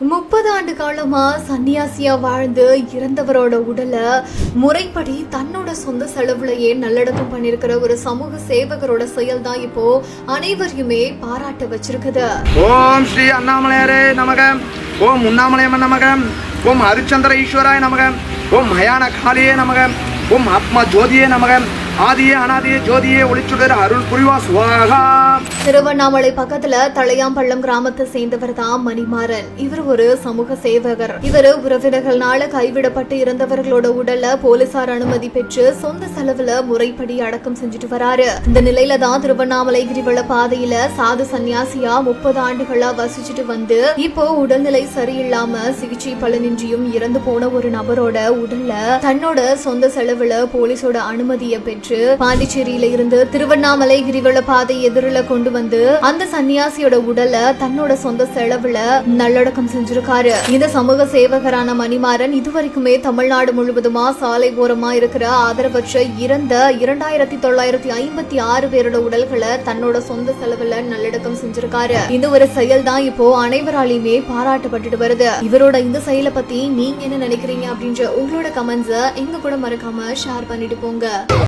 முப்பது ஆண்டு காலமா சன்னியாசியா வாழ்ந்து இறந்தவரோட உடலை முறைப்படி தன்னோட சொந்த செலவுலயே நல்லடக்கம் பண்ணிருக்கிற ஒரு சமூக சேவகரோட செயல் தான் இப்போ அனைவரையுமே பாராட்ட வச்சிருக்குது. ஓம் ஸ்ரீ அண்ணாமலையாரே நமக. ஓம் உண்ணாமலையம்மன் நமகம் ஓம் ஹரிச்சந்திர ஈஸ்வராய நமக. ஓம் மயான காளியே நமக. ஓம் ஆத்மா ஜோதியே நமக. ஆதியே அனாதியே ஜோதியே ஒளிச்சுடர் அருள் புரிவா சுவாகா. திருவண்ணாமலை பக்கத்துல தலையாம்பள்ளம் கிராமத்தை சேர்ந்தவர் தான் மணிமாறன். இவர் ஒரு சமூக சேவகர். இவர் உறவினர்கள்னால கைவிடப்பட்டு இறந்தவர்களோட உடலை போலீசார் அனுமதி பெற்று சொந்த செலவுல முறைப்படி அடக்கம் செஞ்சுட்டு வராரு. இந்த நிலையில தான் திருவண்ணாமலை கிரிவல பாதையில சாது சன்னியாசியா முப்பது ஆண்டுகளா வசிச்சுட்டு வந்து இப்போ உடல்நிலை சரியில்லாம சிகிச்சை பலனின்றியும் இறந்து போன ஒரு நபரோட உடல்ல தன்னோட சொந்த செலவுல போலீஸோட அனுமதியை பெற்று பாண்டிச்சேரியில இருந்து திருவண்ணாமலை கிரிவல பாதை எதிரில கொண்டு வந்து அந்த சன்னியாசியோட உடலை தன்னோட சொந்த செலவுல நல்லடக்கம் செஞ்சிருக்காரு. இந்த சமூக சேவகரான மணிமாறன் இதுவரைக்குமே தமிழ்நாடு முழுவதுமா சாலை ஓரமா இருக்கிற ஆதரவற்ற இறந்த இரண்டாயிரத்தி தொள்ளாயிரத்தி ஐம்பத்தி ஆறு பேரோட உடல்களை தன்னோட சொந்த செலவுல நல்லடக்கம் செஞ்சிருக்காரு. இந்த ஒரு செயல் தான் இப்போ அனைவராலையுமே பாராட்டப்பட்டுட்டு வருது. இவரோட இந்த செயலை பத்தி நீங்க என்ன நினைக்கிறீங்க அப்படின்ற உங்களோட கமெண்ட்ஸ எங்க கூட மறக்காம ஷேர் பண்ணிட்டு போங்க.